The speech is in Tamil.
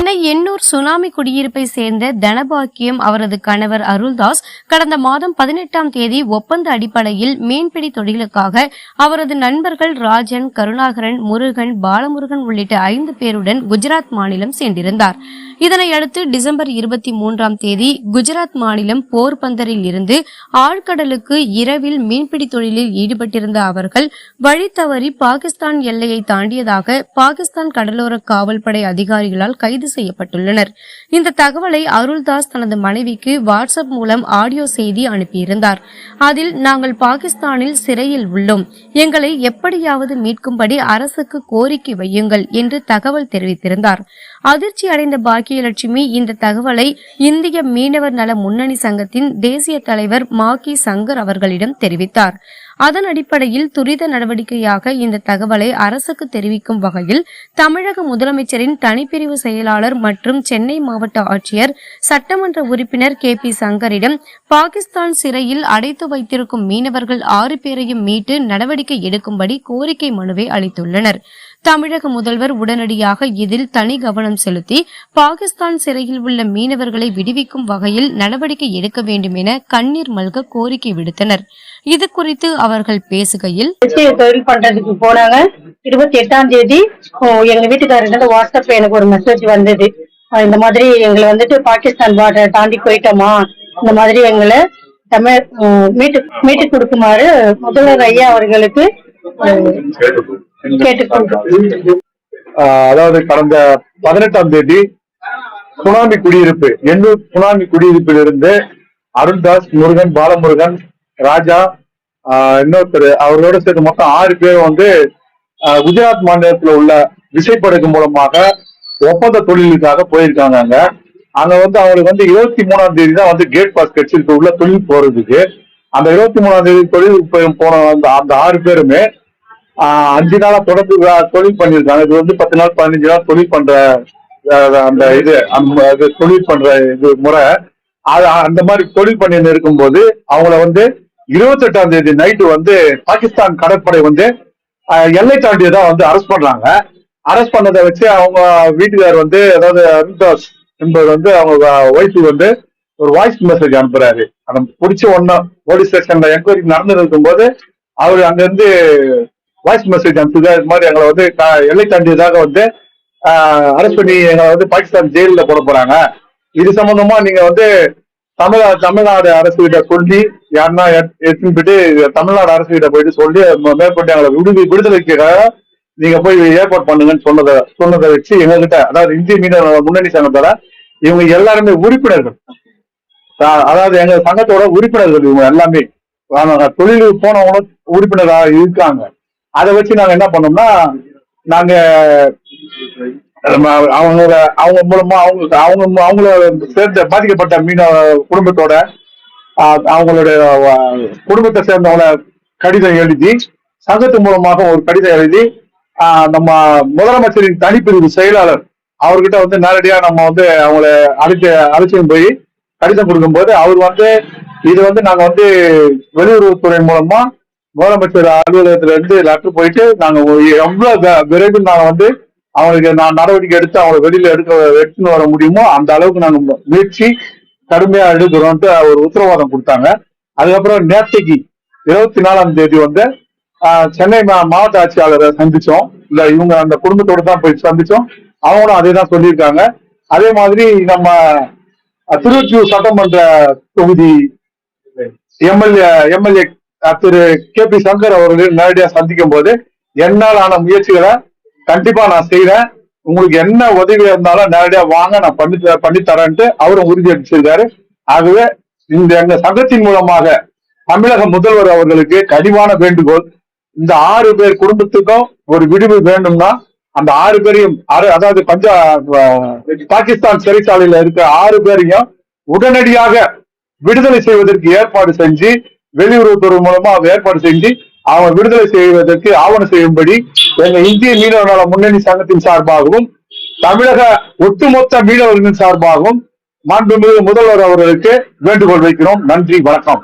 சென்னை எண்ணூர் சுனாமி குடியிருப்பை சேர்ந்த தனபாக்கியம் அவரது கணவர் அருள்தாஸ் கடந்த மாதம் பதினெட்டாம் தேதி ஒப்பந்த அடிப்படையில் மீன்பிடி தொழிலுக்காக அவரது நண்பர்கள் ராஜன் கருணாகரன் முருகன் பாலமுருகன் உள்ளிட்ட ஐந்து பேருடன் குஜராத் மாநிலம் சென்றிருந்தார் இதனையடுத்து டிசம்பர் இருபத்தி மூன்றாம் தேதி குஜராத் மாநிலம் போர்பந்தரில் இருந்து ஆழ்கடலுக்கு இரவில் மீன்பிடி தொழிலில் ஈடுபட்டிருந்த அவர்கள் வழி தவறி பாகிஸ்தான் எல்லையை தாண்டியதாக பாகிஸ்தான் கடலோர காவல்படை அதிகாரிகளால் கைது செய்யப்பட்டுள்ளனர். இந்த தகவலை அருள்தாஸ் தனது மனைவிக்கு வாட்ஸ்அப் மூலம் ஆடியோ செய்தி அனுப்பியிருந்தார். அதில் நாங்கள் பாகிஸ்தானில் சிறையில் உள்ளோம். எங்களை எப்படியாவது மீட்கும்படி அரசுக்கு கோரிக்கை வையுங்கள் என்று தகவல் தெரிவித்திருந்தார். அதிர்ச்சி அடைந்த பாக்கியலட்சுமி இந்த தகவலை இந்திய மீனவர் நல முன்னணி சங்கத்தின் தேசிய தலைவர் மாக்கி சங்கர் அவர்களிடம் தெரிவித்தார். அதன் அடிப்படையில் துரித நடவடிக்கையாக இந்த தகவலை அரசுக்கு தெரிவிக்கும் வகையில் தமிழக முதலமைச்சரின் தனிப்பிரிவு செயலாளர் மற்றும் சென்னை மாவட்ட ஆட்சியர் சட்டமன்ற உறுப்பினர் கே பி சங்கரிடம் பாகிஸ்தான் சிறையில் அடைத்து வைத்திருக்கும் மீனவர்கள் ஆறு பேரையும் மீட்டு நடவடிக்கை எடுக்கும்படி கோரிக்கை மனுவை அளித்துள்ளனர். தமிழக முதல்வர் உடனடியாக இதில் தனி கவனம் செலுத்தி பாகிஸ்தான் சிறையில் உள்ள மீனவர்களை விடுவிக்கும் வகையில் நடவடிக்கை எடுக்க வேண்டும் என கண்ணீர் மல்க கோரிக்கை விடுத்தனர். இது குறித்து அவர்கள் பேசுகையில் தொழில் பண்றதுக்கு போனாங்க. இருபத்தி எட்டாம் தேதி எங்க வீட்டுக்காரர்கிட்ட வாட்ஸ்அப்ல எனக்கு ஒரு மெசேஜ் வந்தது. இந்த மாதிரி எங்களை வந்துட்டு பாகிஸ்தான் பார்டர் தாண்டி போயிட்டோமா? இந்த மாதிரி எங்களை தமிழ் மீட்டு மீட்டு கொடுக்குமாறு முதல்வர் ஐயா அவர்களுக்கு அதாவது கடந்த பதினெட்டாம் தேதி சுனாமி குடியிருப்பு எண்ணூர் சுனாமி குடியிருப்பில் இருந்து அருள்தாஸ் முருகன் பாலமுருகன் ராஜா இன்னொருத்தர் அவர்களோட சேர்த்து மொத்தம் ஆறு பேர் வந்து குஜராத் மாநிலத்தில் உள்ள விசைப்படகு மூலமாக ஒப்பந்த தொழிலுக்காக போயிருக்காங்க அங்க. அங்க வந்து அவங்களுக்கு வந்து இருபத்தி மூணாம் தேதி தான் வந்து கேட் பாஸ் கிடைச்சிருக்கு. உள்ள தொழில் போறதுக்கு. அந்த இருபத்தி மூணாம் தேதி தொழில் போன அந்த ஆறு பேருமே அஞ்சு நாளா தொடர்ந்து தொழில் பண்ணிருக்காங்க இது வந்து பத்து நாள் பதினஞ்சு நாள் தொழில் பண்ற அந்த இது அந்த இது தொழில் பண்ற இது முறை. அது அந்த மாதிரி தொழில் பண்ணி இருக்கும்போது அவங்கள வந்து இருபத்தெட்டாம் தேதி நைட்டு வந்து பாகிஸ்தான் கடற்படை வந்து எல்லை தாண்டியதான் வந்து அரெஸ்ட் பண்றாங்க. அரெஸ்ட் பண்ணதை வச்சு அவங்க வீட்டுக்கார் வந்து அதாவது அருண்தாஸ் என்பவர் வந்து அவங்க ஒய்ஃபு வந்து ஒரு வாய்ஸ் மெசேஜ் அனுப்புறாரு. அந்த பிடிச்ச ஒன்னும் போலீஸ் ஸ்டேஷன்ல என்கொயரி நடந்து இருக்கும்போது அவர் அங்கிருந்து வாய்ஸ் மெசேஜ் அனுப்புது இது மாதிரி எங்களை வந்து எல்லை தாண்டியதாக வந்து அரெஸ்ட் பண்ணி எங்களை வந்து பாகிஸ்தான் ஜெயிலில் போட போறாங்க. இது சம்பந்தமா நீங்க வந்து தமிழ் தமிழ்நாடு அரசு கிட்ட சொல்லி யாருன்னா எட்- எடுத்துன்னு போயிட்டு தமிழ்நாடு அரசு கிட்ட போயிட்டு சொல்லி மேற்பட்டு மேற்கொண்டு எங்களை விடுவி விடுதலைக்காக நீங்க போய் ஏற்பாடு பண்ணுங்கன்னு சொன்னதை சொன்னதை வச்சு எங்ககிட்ட அதாவது இந்திய மீனவ முன்னணி சங்கத்தோட இவங்க எல்லாருமே உறுப்பினர்கள். அதாவது எங்க சங்கத்தோட உறுப்பினர்கள் இவங்க எல்லாமே. ஆமாங்க, தொழிலுக்கு போனவங்களும் உறுப்பினராக இருக்காங்க. அதை வச்சு நாங்க என்ன பண்ணோம்னா நாங்க அவங்களோட அவங்க மூலமா அவங்க அவங்க அவங்கள சேர்ந்த பாதிக்கப்பட்ட மீனவ குடும்பத்தோட அவங்களோட அவங்களுடைய குடும்பத்தை சேர்ந்தவங்கள கடிதம் எழுதி சங்கத்து மூலமாக ஒரு கடிதம் எழுதி நம்ம முதலமைச்சரின் தனிப்பிரிவு செயலாளர் அவர்கிட்ட வந்து நேரடியா நம்ம வந்து அவங்கள அழைச்ச அழைச்சின்னு போய் கடிதம் கொடுக்கும்போது அவர் வந்து இது வந்து நாங்க வந்து வெளியுறவுத்துறை மூலமா முதலமைச்சர் அலுவலகத்துல இருந்து லெட்டர் போயிட்டு நாங்க எவ்வளவு விரைவில் நாங்க வந்து அவங்களுக்கு நான் நடவடிக்கை எடுத்து அவங்களை வெளியில எடுக்க எடுத்துன்னு வர முடியுமோ அந்த அளவுக்கு நாங்க முயற்சி கடுமையா எடுக்கிறோம்ட்டு ஒரு உத்தரவாதம் கொடுத்தாங்க. அதுக்கப்புறம் நேற்றைக்கு இருபத்தி நாலாம் தேதி வந்து சென்னை மா- மாவட்ட ஆட்சியாளரை சந்திச்சோம். இல்ல இவங்க அந்த குடும்பத்தோட தான் போய் சந்திச்சோம். அவங்களும் அதே தான் சொல்லியிருக்காங்க. அதே மாதிரி நம்ம திருச்சியூர் சட்டமன்ற தொகுதி MLA MLA Thiru K P Shankar அவர்கள் நேரடியா சந்திக்கும் போது என்னால் ஆன முயற்சிகளை கண்டிப்பா நான் செய்யறேன் உங்களுக்கு என்ன உதவி இருந்தாலும் நேரடியா வாங்க நான் பண்ணி பண்ணி தரேன்ட்டு அவரும் உறுதி அளிச்சிருக்காரு. ஆகவே இந்த எங்க சங்கத்தின் மூலமாக தமிழக முதல்வர் அவர்களுக்கு கனிவான வேண்டுகோள் இந்த ஆறு பேர் குடும்பத்துக்கும் ஒரு விடுவு வேண்டும்னா அந்த ஆறு பேரையும் அதாவது பஞ்சா பாகிஸ்தான் சிறைச்சாலையில இருக்க ஆறு பேரையும் உடனடியாக விடுதலை செய்வதற்கு ஏற்பாடு செஞ்சு வெளியுறவுத்துறை மூலமா அதை ஏற்பாடு செஞ்சு அவங்க விடுதலை செய்வதற்கு ஆவணம் செய்யும்படி எங்க இந்திய மீனவ நல முன்னணி சங்கத்தின் சார்பாகவும் தமிழக ஒட்டுமொத்த மீனவர்களின் சார்பாகவும் மாண்புமிகு முதல்வர் அவர்களுக்கு வேண்டுகோள் வைக்கிறோம். நன்றி வணக்கம்.